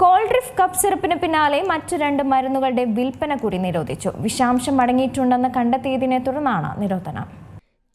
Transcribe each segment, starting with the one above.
Coldrif cup സിറപ്പിന് പിന്നാലെ മറ്റു രണ്ട് മരുന്നുകളുടെ വിൽപ്പന കൂടി നിരോധിച്ചു. വിഷാംശം അടങ്ങിയിട്ടുണ്ടെന്ന് കണ്ടെത്തിയതിനെ തുടർന്നാണ് നിരോധനം.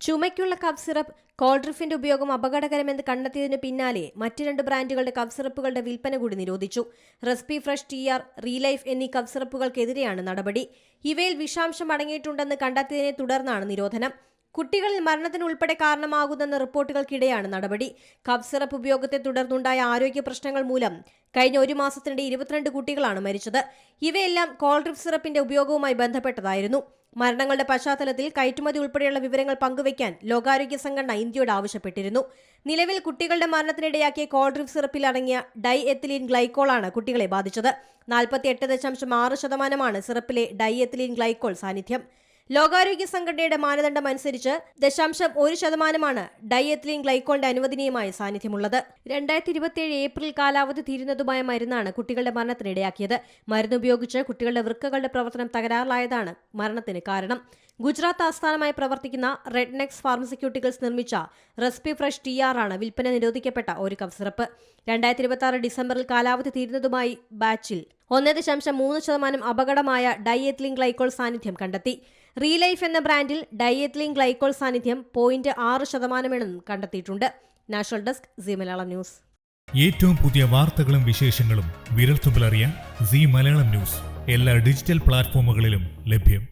ചുമയ്ക്കുള്ള കഫ് സിറപ്പ് കോൾഡ്രിഫിന്റെ ഉപയോഗം അപകടകരമെന്ന് കണ്ടെത്തിയതിന് പിന്നാലെ മറ്റ് രണ്ട് ബ്രാൻഡുകളുടെ കഫ് സിറപ്പുകളുടെ വിൽപ്പന കൂടി നിരോധിച്ചു. റെസ്പി ഫ്രഷ് ടി ആർ റീലൈഫ് എന്നീ കഫ് സിറപ്പുകൾക്കെതിരെയാണ് നടപടി. ഇവയിൽ വിഷാംശം അടങ്ങിയിട്ടുണ്ടെന്ന് കണ്ടെത്തിയതിനെ തുടർന്നാണ് നിരോധനം. കുട്ടികളിൽ മരണത്തിനുൾപ്പെടെ കാരണമാകുന്നെന്ന റിപ്പോർട്ടുകൾക്കിടെയാണ് നടപടി. കഫ് സിറപ്പ് ഉപയോഗത്തെ തുടർന്നുണ്ടായ ആരോഗ്യ പ്രശ്നങ്ങൾ മൂലം കഴിഞ്ഞ ഒരു മാസത്തിനിടെ ഇരുപത്തിരണ്ട് കുട്ടികളാണ് മരിച്ചത്. ഇവയെല്ലാം കോൾഡ്രിഫ് സിറപ്പിന്റെ ഉപയോഗവുമായി ബന്ധപ്പെട്ടതായിരുന്നു. മരണങ്ങളുടെ പശ്ചാത്തലത്തിൽ കയറ്റുമതി ഉൾപ്പെടെയുള്ള വിവരങ്ങൾ പങ്കുവയ്ക്കാൻ ലോകാരോഗ്യ സംഘടന ഇന്ത്യയോട് ആവശ്യപ്പെട്ടിരുന്നു. നിലവിൽ കുട്ടികളുടെ മരണത്തിനിടയാക്കിയ കോൾഡ്രിഫ് സിറപ്പിൽ അടങ്ങിയ ഡൈ എത്തിലീൻ ഗ്ലൈക്കോളാണ് കുട്ടികളെ ബാധിച്ചത്. നാൽപ്പത്തി എട്ട് ദശാംശം ആറ് ശതമാനമാണ് സിറപ്പിലെ ഡൈ എത്തിലീൻ ഗ്ലൈക്കോൾ സാന്നിധ്യം. ലോകാരോഗ്യ സംഘടനയുടെ മാനദണ്ഡം അനുസരിച്ച് ദശാംശം ഒരു ശതമാനമാണ് ഡയത്ലിൻ ഗ്ലൈക്കോളിന്റെ അനുവദനീയമായ സാന്നിധ്യമുള്ളത്. രണ്ടായിരത്തി ഇരുപത്തിയേഴ് ഏപ്രിൽ കാലാവധി തീരുന്നതുമായ മരുന്നാണ് കുട്ടികളുടെ മരണത്തിനിടയാക്കിയത് മരുന്ന് ഉപയോഗിച്ച് കുട്ടികളുടെ വൃക്കകളുടെ പ്രവർത്തനം തകരാറിലായതാണ് മരണത്തിന് കാരണം. ഗുജറാത്ത് ആസ്ഥാനമായി പ്രവർത്തിക്കുന്ന റെഡ്നെക്സ് ഫാർമസ്യൂട്ടിക്കൽസ് നിർമ്മിച്ച റെസ്പി ഫ്രഷ് ടി ആർ ആണ് വിൽപ്പന നിരോധിക്കപ്പെട്ട ഒരു കഫ് സിറപ്പ്. രണ്ടായിരത്തി ഇരുപത്തി ആറ് ഡിസംബറിൽ കാലാവധി തീരുന്നതുമായി ബാച്ചിൽ ഒന്ന് ദശാംശം മൂന്ന് ശതമാനം അപകടമായ ഡയത്ലിൻ ഗ്ലൈക്കോൾ സാന്നിധ്യം കണ്ടെത്തി. റീലൈഫ് എന്ന ബ്രാൻഡിൽ ഡയറ്റ്ലിൻ ഗ്ലൈക്കോൾ സാന്നിധ്യം പോയിന്റ് ആറ് ശതമാനമെന്നും കണ്ടെത്തിയിട്ടുണ്ട്. National desk Zee Malayalam news. ഏറ്റവും പുതിയ വാർത്തകളും വിശേഷങ്ങളും വിരൽത്തുമ്പിലറിയാൻ സി മലയാളം ന്യൂസ്. എല്ലാ ഡിജിറ്റൽ പ്ലാറ്റ്ഫോമുകളിലും ലഭ്യം.